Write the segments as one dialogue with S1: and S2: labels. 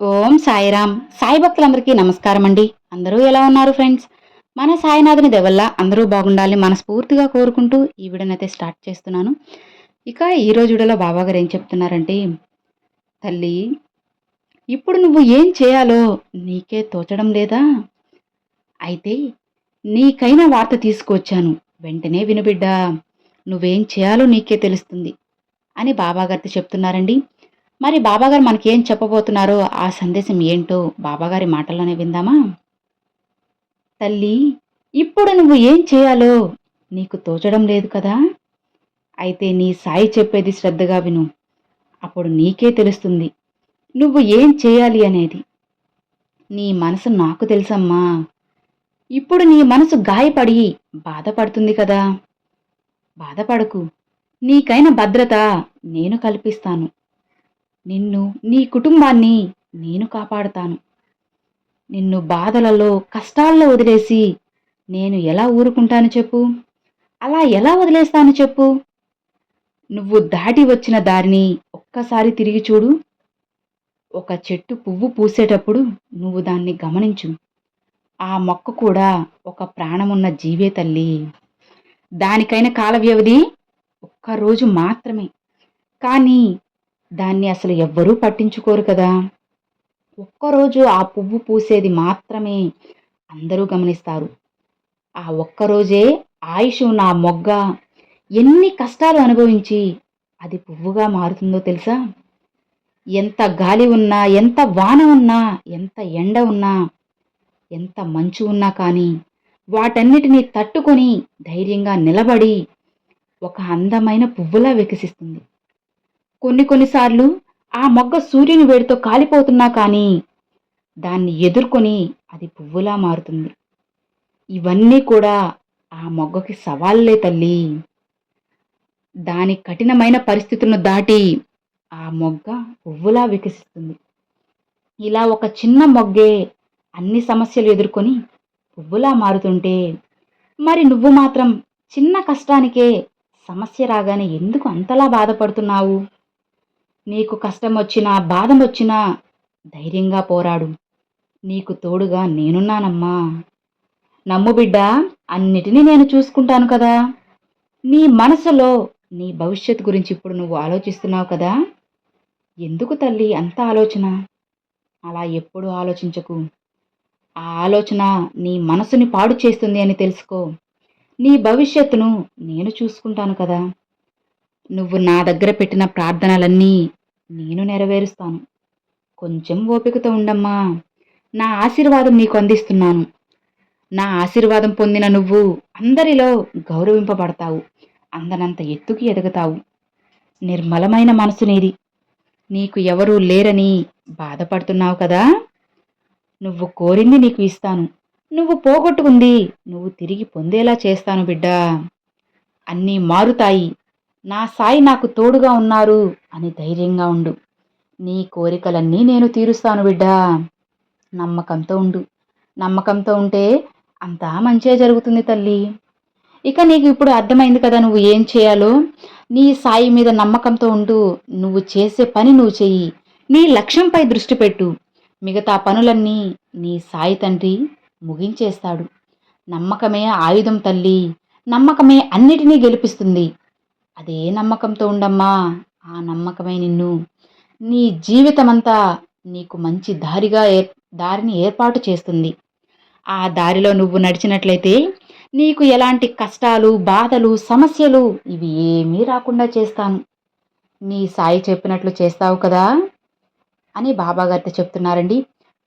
S1: ఓం సాయిరామ్. సాయి భక్తులందరికీ నమస్కారం అండి అందరూ ఎలా ఉన్నారు ఫ్రెండ్స్? మన సాయినాథుని దెవల్ల అందరూ బాగుండాలని మనస్ఫూర్తిగా కోరుకుంటూ ఈ వీడియోనైతే స్టార్ట్ చేస్తున్నాను. ఇక ఈ రోజులో బాబాగారు ఏం చెప్తున్నారంటే తల్లి ఇప్పుడు నువ్వు ఏం చేయాలో నీకే తోచడం లేదా? అయితే నీకైన వార్త తీసుకువచ్చాను. వెంటనే వినుబిడ్డా నువ్వేం చేయాలో నీకే తెలుస్తుంది అని బాబాగారితో చెప్తున్నారండి. మరి బాబాగారు మనకేం చెప్పబోతున్నారో ఆ సందేశం ఏంటో బాబాగారి మాటల్లోనే విందామా? తల్లి ఇప్పుడు నువ్వు ఏం చేయాలో నీకు తోచడం లేదు కదా? అయితే నీ సాయి చెప్పేది శ్రద్ధగా విను. అప్పుడు నీకే తెలుస్తుంది నువ్వు ఏం చేయాలి అనేది. నీ మనసు నాకు తెలుసమ్మా. ఇప్పుడు నీ మనసు గాయపడి బాధపడుతుంది కదా? బాధపడకు. నీకైన భద్రత నేను కల్పిస్తాను. నిన్ను నీ కుటుంబాన్ని నేను కాపాడుతాను. నిన్ను బాధలలో కష్టాల్లో వదిలేసి నేను ఎలా ఊరుకుంటాను చెప్పు? అలా ఎలా వదిలేస్తాను చెప్పు? నువ్వు దాటి వచ్చిన దారిని ఒక్కసారి తిరిగి చూడు. ఒక చెట్టు పువ్వు పూసేటప్పుడు నువ్వు దాన్ని గమనించు. ఆ మొక్క కూడా ఒక ప్రాణమున్న జీవే తల్లి. దానికైన కాల వ్యవధి ఒక్కరోజు మాత్రమే. కానీ దాన్ని అసలు ఎవ్వరూ పట్టించుకోరు కదా. ఒక్కరోజు ఆ పువ్వు పూసేది మాత్రమే అందరూ గమనిస్తారు. ఆ ఒక్కరోజే ఆయుష్ నా మొగ్గ ఎన్ని కష్టాలు అనుభవించి అది పువ్వుగా మారుతుందో తెలుసా? ఎంత గాలి ఉన్నా ఎంత వాన ఉన్నా ఎంత ఎండ ఉన్నా ఎంత మంచు ఉన్నా కానీ వాటన్నిటినీ తట్టుకొని ధైర్యంగా నిలబడి ఒక అందమైన పువ్వులా వికసిస్తుంది. కొన్ని కొన్నిసార్లు ఆ మొగ్గ సూర్యుని వేడితో కాలిపోతున్నా కానీ దాన్ని ఎదుర్కొని అది పువ్వులా మారుతుంది. ఇవన్నీ కూడా ఆ మొగ్గకి సవాళ్ళే తల్లి. దాని కఠినమైన పరిస్థితులను దాటి ఆ మొగ్గ పువ్వులా వికసిస్తుంది. ఇలా ఒక చిన్న మొగ్గే అన్ని సమస్యలు ఎదుర్కొని పువ్వులా మారుతుంటే మరి నువ్వు మాత్రం చిన్న కష్టానికే సమస్య రాగానే ఎందుకు అంతలా బాధపడుతున్నావు? నీకు కష్టం వచ్చినా బాధం వచ్చినా ధైర్యంగా పోరాడు. నీకు తోడుగా నేనున్నానమ్మా. నమ్ము బిడ్డ అన్నిటినీ నేను చూసుకుంటాను కదా. నీ మనసులో నీ భవిష్యత్తు గురించి ఇప్పుడు నువ్వు ఆలోచిస్తున్నావు కదా. ఎందుకు తల్లి అంత ఆలోచన? అలా ఎప్పుడూ ఆలోచించకు. ఆ ఆలోచన నీ మనసుని పాడు చేస్తుంది అని తెలుసుకో. నీ భవిష్యత్తును నేను చూసుకుంటాను కదా. నువ్వు నా దగ్గర పెట్టిన ప్రార్థనలన్నీ నేను నెరవేరుస్తాను. కొంచెం ఓపికతో ఉండమ్మా. నా ఆశీర్వాదం నీకు అందిస్తున్నాను. నా ఆశీర్వాదం పొందిన నువ్వు అందరిలో గౌరవింపబడతావు. అందనంత ఎత్తుకి ఎదుగుతావు. నిర్మలమైన మనసు నీది. నీకు ఎవరూ లేరని బాధపడుతున్నావు కదా? నువ్వు కోరింది నీకు ఇస్తాను. నువ్వు పోగొట్టుకుంది నువ్వు తిరిగి పొందేలా చేస్తాను బిడ్డా. అన్నీ మారుతాయి. నా సాయి నాకు తోడుగా ఉన్నారు అని ధైర్యంగా ఉండు. నీ కోరికలన్నీ నేను తీరుస్తాను బిడ్డా. నమ్మకంతో ఉండు. నమ్మకంతో ఉంటే అంతా మంచిగా జరుగుతుంది తల్లి. ఇక నీకు ఇప్పుడు అర్థమైంది కదా నువ్వు ఏం చేయాలో? నీ సాయి మీద నమ్మకంతో ఉండు. నువ్వు చేసే పని నువ్వు చెయ్యి. నీ లక్ష్యంపై దృష్టి పెట్టు. మిగతా పనులన్నీ నీ సాయి తండ్రి ముగించేస్తాడు. నమ్మకమే ఆయుధం తల్లి. నమ్మకమే అన్నిటినీ గెలిపిస్తుంది. అదే నమ్మకంతో ఉండమ్మా ఆ నమ్మకమే నిన్ను. నీ జీవితమంతా నీకు మంచి దారిగా ఏ దారిని ఏర్పాటు చేస్తుంది. ఆ దారిలో నువ్వు నడిచినట్లయితే నీకు ఎలాంటి కష్టాలు బాధలు సమస్యలు ఇవి ఏమీ రాకుండా చేస్తాను. నీ సాయి చెప్పినట్లు చేస్తావు కదా అని బాబాగారితో చెప్తున్నారండి.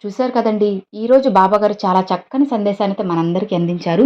S1: చూశారు కదండి ఈరోజు బాబాగారు చాలా చక్కని సందేశాన్ని అయితే మనందరికీ అందించారు.